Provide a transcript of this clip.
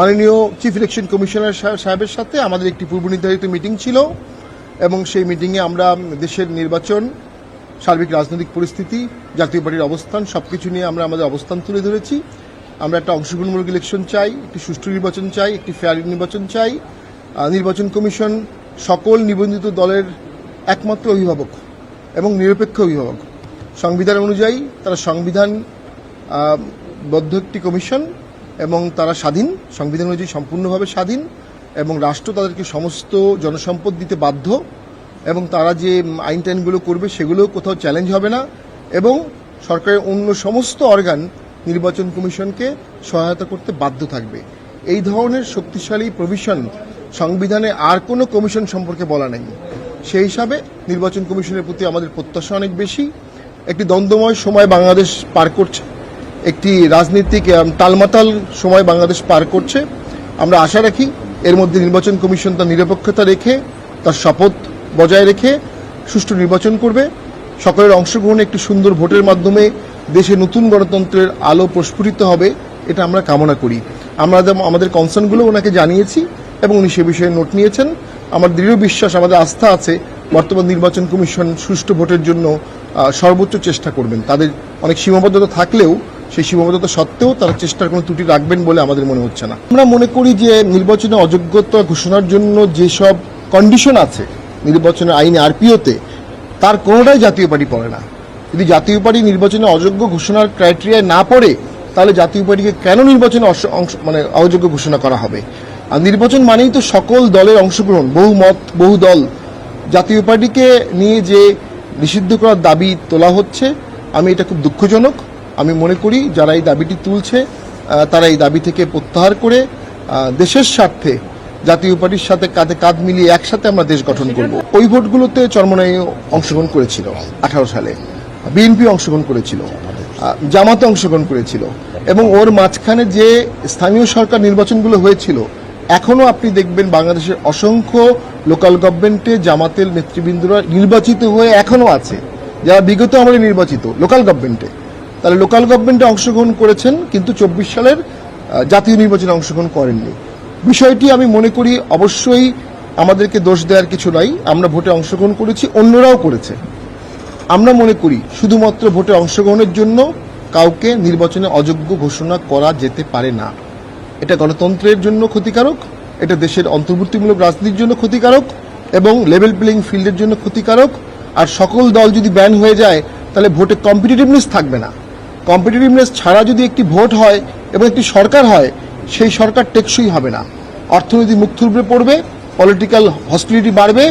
মাননীয় chief election commissioner সাহেবের সাথে আমাদের একটি পূর্ব নির্ধারিত মিটিং ছিল এবং সেই মিটিংয়ে আমরা দেশের নির্বাচন, সার্বিক রাজনৈতিক পরিস্থিতি, জাতীয় পার্টির অবস্থান সব কিছু নিয়ে আমরা আমাদের অবস্থান তুলে ধরেছি। আমরা একটা অংশগ্রহণমূলক ইলেকশন চাই, একটি সুষ্ঠু নির্বাচন চাই, একটি ফেয়ার নির্বাচন চাই। নির্বাচন কমিশন সকল নিবন্ধিত দলের একমাত্র অভিভাবক এবং নিরপেক্ষ অভিভাবক। সংবিধান অনুযায়ী তারা সংবিধান বদ্ধ একটি কমিশন। এবং তারা স্বাধীন, সংবিধান অনুযায়ী সম্পূর্ণভাবে স্বাধীন, এবং রাষ্ট্র তাদেরকে সমস্ত জনসম্পদ দিতে বাধ্য, এবং তারা যে আইন টাইনগুলো করবে সেগুলো কোথাও চ্যালেঞ্জ হবে না, এবং সরকারের অন্য সমস্ত অর্গান নির্বাচন কমিশনকে সহায়তা করতে বাধ্য থাকবে। এই ধরনের শক্তিশালী প্রভিশন সংবিধানে আর কোনো কমিশন সম্পর্কে বলা নেই। সেই হিসাবে নির্বাচন কমিশনের প্রতি আমাদের প্রত্যাশা অনেক বেশি। একটি দ্বন্দ্বময় সময় বাংলাদেশ পার করছে। একটি রাজনীতিক আম, টালমাটাল সময় বাংলাদেশ পার করছে। আমরা আশা রাখি এর মধ্যে নির্বাচন কমিশন তার নিরপেক্ষতা রেখে তার শপথ বজায় রেখে সুষ্ঠু নির্বাচন করবে। সকলের অংশগ্রহণে একটি সুন্দর ভোটের মাধ্যমে দেশে নতুন গণতন্ত্রের আলো প্রস্ফুটিত হবে এটা আমরা কামনা করি। আমরা আমাদের কনসার্নগুলো ওনাকে জানিয়েছি এবং উনি সে বিষয়ে নোট নিয়েছেন। আমার দৃঢ় বিশ্বাস আমাদের আস্থা আছে বর্তমান নির্বাচন কমিশন সুষ্ঠু ভোটের জন্য সর্বোচ্চ চেষ্টা করবেন। তাদের অনেক সীমাবদ্ধতা থাকলেও সেই সীমাবদ্ধতা সত্ত্বেও তারা চেষ্টার কোনো ত্রুটি রাখবেন বলে আমাদের মনে হচ্ছে না। আমরা মনে করি যে নির্বাচনে অযোগ্যতা ঘোষণার জন্য যেসব কন্ডিশন আছে, নির্বাচনের আইনে আরপিওতে, তার কোনোটাই জাতীয় পার্টি পড়ে না। যদি জাতীয় পার্টি নির্বাচনে অযোগ্য ঘোষণার ক্রাইটেরিয়ায় না পড়ে, তাহলে জাতীয় পার্টিকে কেন নির্বাচনে মানে অযোগ্য ঘোষণা করা হবে? আর নির্বাচন মানেই তো সকল দলের অংশগ্রহণ বহু মত বহু দল জাতীয় পার্টিকে নিয়ে যে নিষিদ্ধ করার দাবি তোলা হচ্ছে, আমি এটা খুব দুঃখজনক। আমি মনে করি যারা এই দাবিটি তুলছে তারা এই দাবি থেকে প্রত্যাহার করে দেশের স্বার্থে জাতীয় পার্টির সাথে কাঁধে কাঁধ মিলিয়ে একসাথে আমরা দেশ গঠন করব। ওই ভোটগুলোতে চরমনাই অংশগ্রহণ করেছিল আঠারো সালে। বিএনপি অংশগ্রহণ করেছিল জামাতে অংশগ্রহণ করেছিল এবং ওর মাঝখানে যে স্থানীয় সরকার নির্বাচনগুলো হয়েছিল এখনও আপনি দেখবেন বাংলাদেশের অসংখ্য লোকাল গভর্নমেন্টে জামাতের নেতৃবৃন্দরা নির্বাচিত হয়ে এখনও আছে। যারা বিগত আমলে নির্বাচিত লোকাল গভর্নমেন্টে। তাহলে লোকাল গভর্নমেন্টে অংশগ্রহণ করেছেন, কিন্তু চব্বিশ সালের জাতীয় নির্বাচনে অংশগ্রহণ করেননি। বিষয়টি আমি মনে করি অবশ্যই আমাদেরকে দোষ দেওয়ার কিছু নাই। আমরা ভোটে অংশগ্রহণ করেছি, অন্যরাও করেছে। আমরা মনে করি শুধুমাত্র ভোটে অংশগ্রহণের জন্য কাউকে নির্বাচনে অযোগ্য ঘোষণা করা যেতে পারে না। এটা গণতন্ত্রের জন্য ক্ষতিকারক, এটা দেশের অন্তর্বর্তীমূলক রাজনীতির জন্য ক্ষতিকারক এবং লেভেল প্লেইং ফিল্ডের জন্য ক্ষতিকারক। আর সকল দল যদি ব্যান হয়ে যায়, তাহলে ভোটে কম্পিটিটিভনেস থাকবে না। কম্পিটিটিভনেস ছাড়া যদি একটি ভোট হয় এবং একটি সরকার হয়, সেই সরকার টেকসই হবে না। অর্থনীতি মুখ থুবড়ে পড়বে পলিটিক্যাল হস্টিলিটি বাড়বে